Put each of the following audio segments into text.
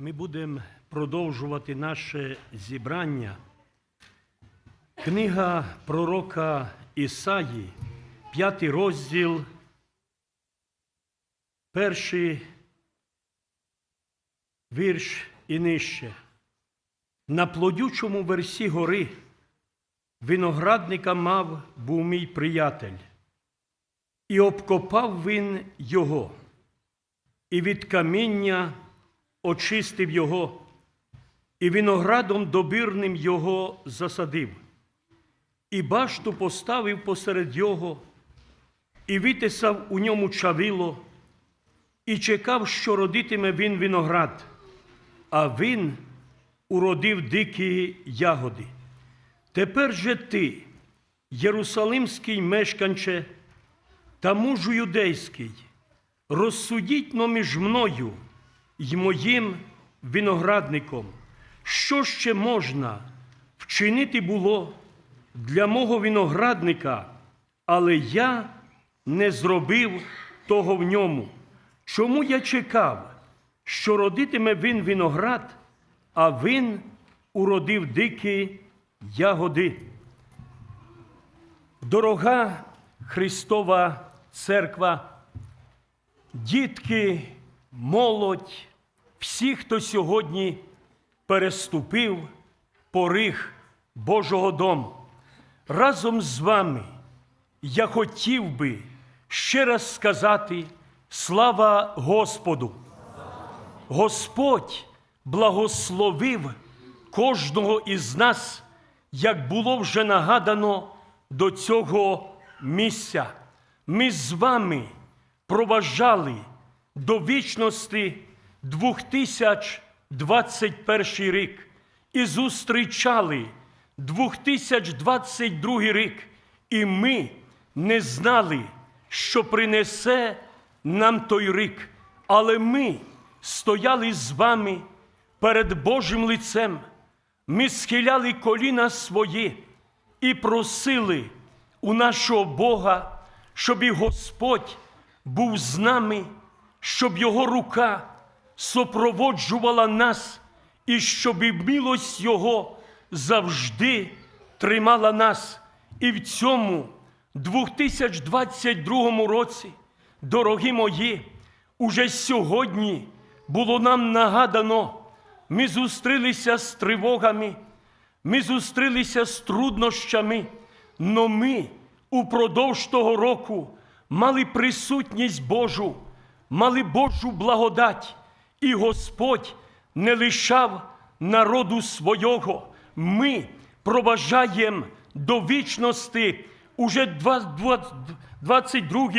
Ми будемо продовжувати наше зібрання. Книга пророка Ісаї, п'ятий розділ, перший вірш і нижче. На плодючому версі гори виноградника мав був мій приятель, і обкопав він його, і від каміння очистив його, і виноградом добірним його засадив, і башту поставив посеред його, і витисав у ньому чавило, і чекав, що родитиме він виноград, а він уродив дикі ягоди. Тепер же ти, Єрусалимський мешканче та мужу юдейський, розсудіть но між мною й моїм виноградником, що ще можна вчинити було для мого виноградника, але я не зробив того в ньому. Чому я чекав, що родитиме він виноград, а він уродив дикі ягоди? Дорога Христова Церква, дітки, молодь, всі, хто сьогодні переступив поріг Божого дому. Разом з вами я хотів би ще раз сказати слава Господу. Господь благословив кожного із нас, як було вже нагадано до цього місця. Ми з вами проважали до вічності 2021 рік. І зустрічали 2022 рік, і ми не знали, що принесе нам той рік. Але ми стояли з вами перед Божим лицем, ми схиляли коліна свої і просили у нашого Бога, щоб і Господь був з нами, щоб Його рука супроводжувала нас, і щоб і милость Його завжди тримала нас. І в цьому 2022 році, дорогі мої, уже сьогодні було нам нагадано, ми зустрілися з тривогами, ми зустрілися з труднощами, но ми упродовж того року мали присутність Божу, мали Божу благодать, і Господь не лишав народу свого. Ми проважаємо до вічності уже 22,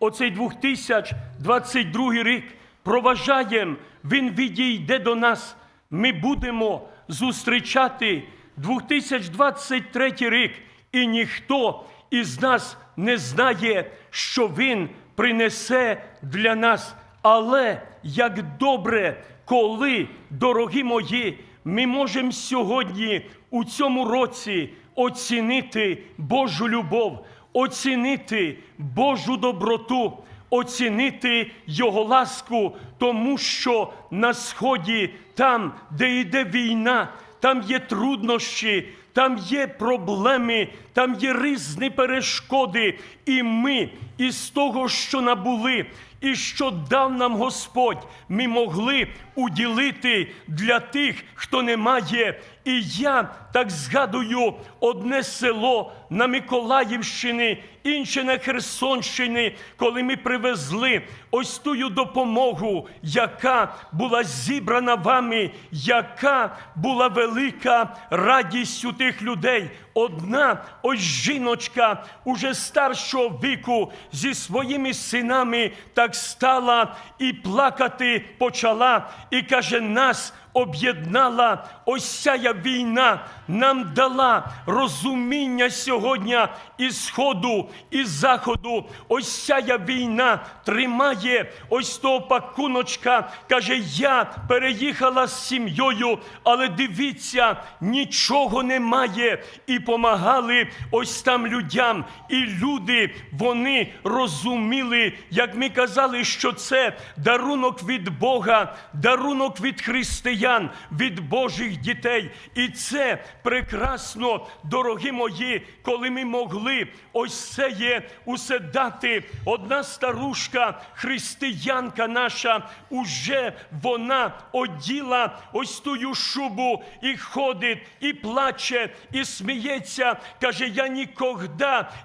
оцей 2022 рік. Проважаємо, Він відійде до нас. Ми будемо зустрічати 2023 рік, і ніхто із нас не знає, що Він принесе для нас. Але як добре, коли, дорогі мої, ми можемо сьогодні у цьому році оцінити Божу любов, оцінити Божу доброту, оцінити Його ласку, тому що на сході, там, де йде війна, там є труднощі, там є проблеми, там є різні перешкоди. І ми із того, що набули, і що дав нам Господь, ми могли уділити для тих, хто не має. І я так згадую одне село на Миколаївщині, інше на Херсонщині, коли ми привезли ось тую допомогу, яка була зібрана вами, яка була велика радість у тих людей. Одна ось жіночка уже старшого віку зі своїми синами так стала і плакати почала, і каже: нас об'єднала ось ця війна, нам дала розуміння сьогодні і сходу, і заходу. Ось ця війна тримає ось того пакуночка. Каже, я переїхала з сім'єю, але дивіться, нічого немає. І помагали ось там людям. І люди, вони розуміли, як ми казали, що це дарунок від Бога, дарунок від християн, від Божих дітей. І це прекрасно, дорогі мої, коли ми могли ось це є усе дати. Одна старушка, християнка наша, уже вона оділа ось тую шубу і ходить, і плаче, і сміється. Каже, я ніколи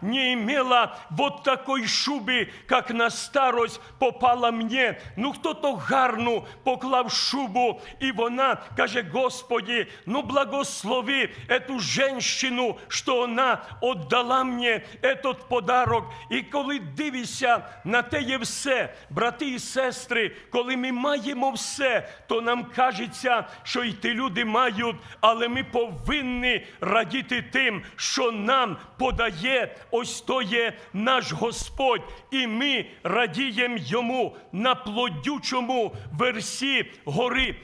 не имела вот такой шуби, как на старость попала мені. Ну хто то гарну поклав шубу, і вона каже, Господи, ну благослови эту женщину, що вона отдала мені этот подарок. І коли дивишся на те є все, брати і сестри, коли ми маємо все, то нам кажеться, що й ті люди мають, але ми повинні радіти тим, що нам подає ось то є наш Господь, і ми радіємо йому на плодючому версі гори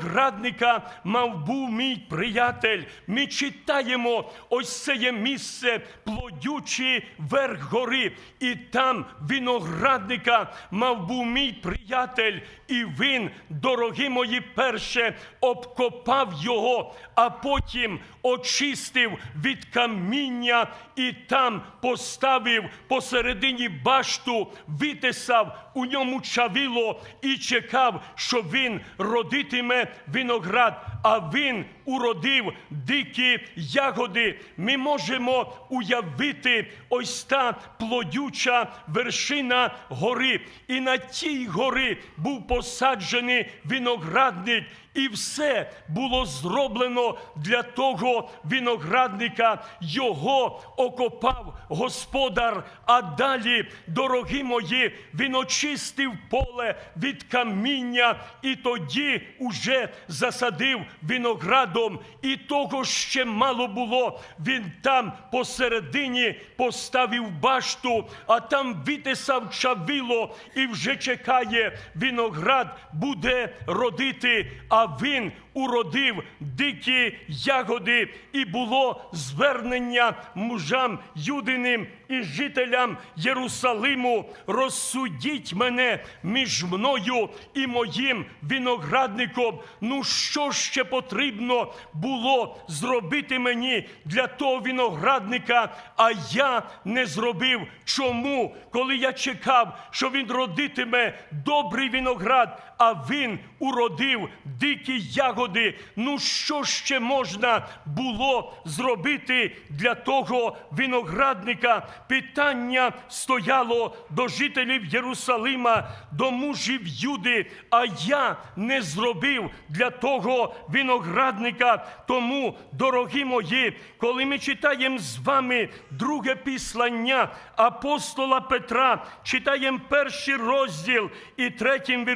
виноградника. Мав був мій приятель. Ми читаємо ось це є місце, плодючий верх гори, і там виноградника мав був мій приятель, і він, дорогі мої, перше обкопав його, а потім очистив від каміння і там поставив посередині башту, витисав у ньому чавіло і чекав, що він родитиме виноград, а він уродив дикі ягоди. Ми можемо уявити ось та плодюча вершина гори. І на тій горі був посаджений виноградник. І все було зроблено для того виноградника. Його окопав господар. А далі, дорогі мої, він очистив поле від каміння, і тоді уже засадив виноградом. І того ще мало було. Він там посередині поставив башту, а там витисав чавіло і вже чекає, виноград буде родити. А він уродив дикі ягоди, і було звернення мужам юдиним і жителям Єрусалиму. Розсудіть мене між мною і моїм виноградником. Ну що ще потрібно було зробити мені для того виноградника, а я не зробив. Чому? Коли я чекав, що він родитиме добрий виноград, а він уродив дикі ягоди. Ну що ще можна було зробити для того виноградника? Питання стояло до жителів Єрусалима, до мужів Юди, а я не зробив для того виноградника. Тому, дорогі мої, коли ми читаємо з вами друге післання апостола Петра, читаємо перший розділ і третім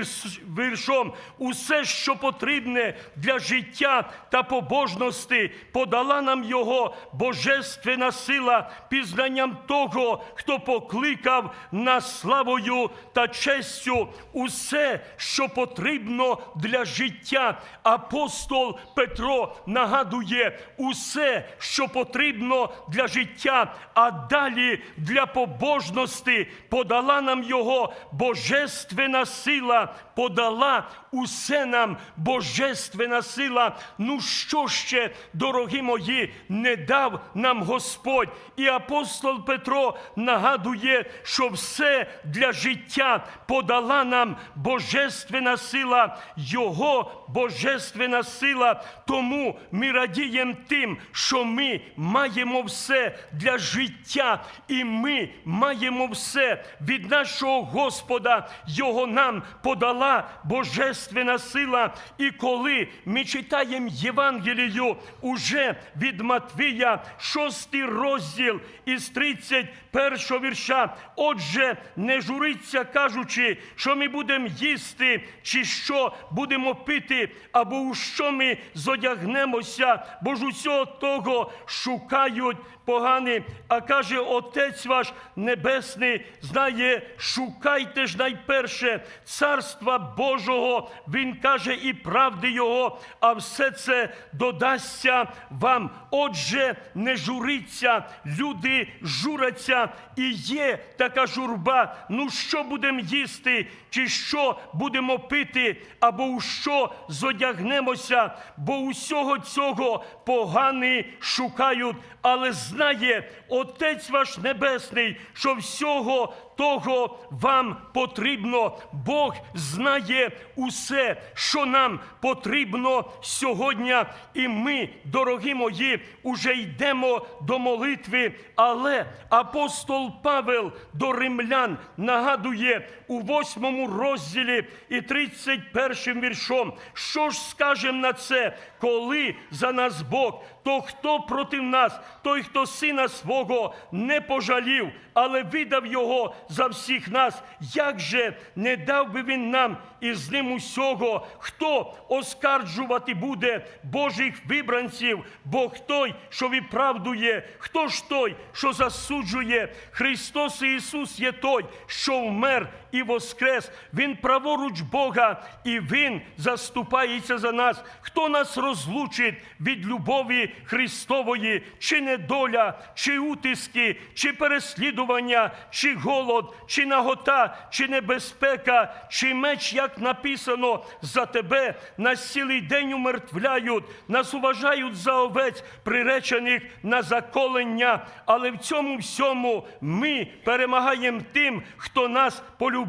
віршом, усе, що потрібне для життя та побожності, подала нам його божественна сила пізнанням того, хто покликав нас славою та честю усе, що потрібно для життя. Апостол Петро нагадує усе, що потрібно для життя, а далі для побожності подала нам його божественна сила, подала усе нам божественна сила. Ну що ще, дорогі мої, не дав нам Господь. І апостол Петро нагадує, що все для життя подала нам божественна сила, Його божественна сила. Тому ми радіємо тим, що ми маємо все для життя, і ми маємо все від нашого Господа. Його нам подала божественна сила. І коли ми читаємо Євангелію уже від Матвія, 6 розділ із 31 вірша. Отже, не журиться, кажучи, що ми будемо їсти, чи що будемо пити, або у що ми зодягнемося, бо ж усього того шукають погані. А каже Отець ваш Небесний, знає, шукайте ж найперше царства Божого, Він каже, і правди Його, а все це додасться вам. Отже, не журиться, люди журяться, і є така журба. Ну що будемо їсти, чи що будемо пити, або у що зодягнемося, бо усього цього погані шукають, але знає Отець ваш Небесний, що всього того вам потрібно. Бог знає усе, що нам потрібно сьогодні. І ми, дорогі мої, уже йдемо до молитви. Але апостол Павел до римлян нагадує у восьмому розділі і 31 віршом, що ж скажемо на це, коли за нас Бог, то хто проти нас, той, хто сина свого не пожалів, але видав його за всіх нас, як же не дав би він нам і з ним усього, хто оскаржувати буде Божих вибранців, Бог той, що виправдує, хто ж той, що засуджує, Христос Ісус є той, що вмер і воскрес. Він праворуч Бога, і Він заступається за нас. Хто нас розлучить від любові Христової, чи недоля, чи утиски, чи переслідування, чи голод, чи нагота, чи небезпека, чи меч, як написано, за тебе нас цілий день умертвляють, нас уважають за овець, приречених на заколення. Але в цьому всьому ми перемагаємо тим, хто нас полюбив.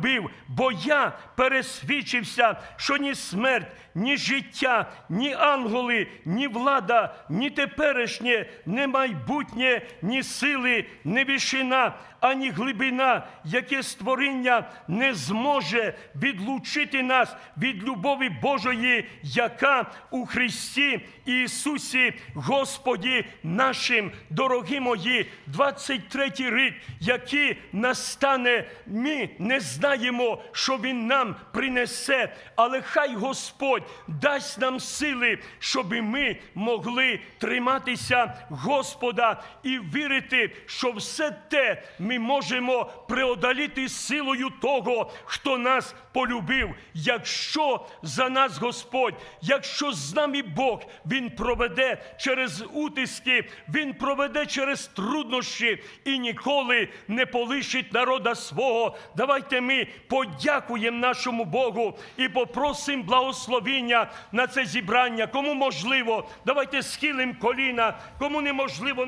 Бо я пересвідчився, що ні смерть, ні життя, ні ангели, ні влада, ні теперішнє, ні майбутнє, ні сили, ні вишина, ані глибина, яке створіння не зможе відлучити нас від любові Божої, яка у Христі Ісусі, Господі нашим, дорогі мої, 23 рік, який настане, ми не знаємо, що Він нам принесе, але хай Господь дасть нам сили, щоб ми могли триматися Господа і вірити, що все те ми можемо преодоліти силою того, хто нас полюбив. Якщо за нас Господь, якщо з нами Бог, Він проведе через утиски, Він проведе через труднощі і ніколи не полишить народа свого. Давайте ми подякуємо нашому Богу і попросимо благословіння на це зібрання. Кому можливо, давайте схилимо коліна, кому неможливо.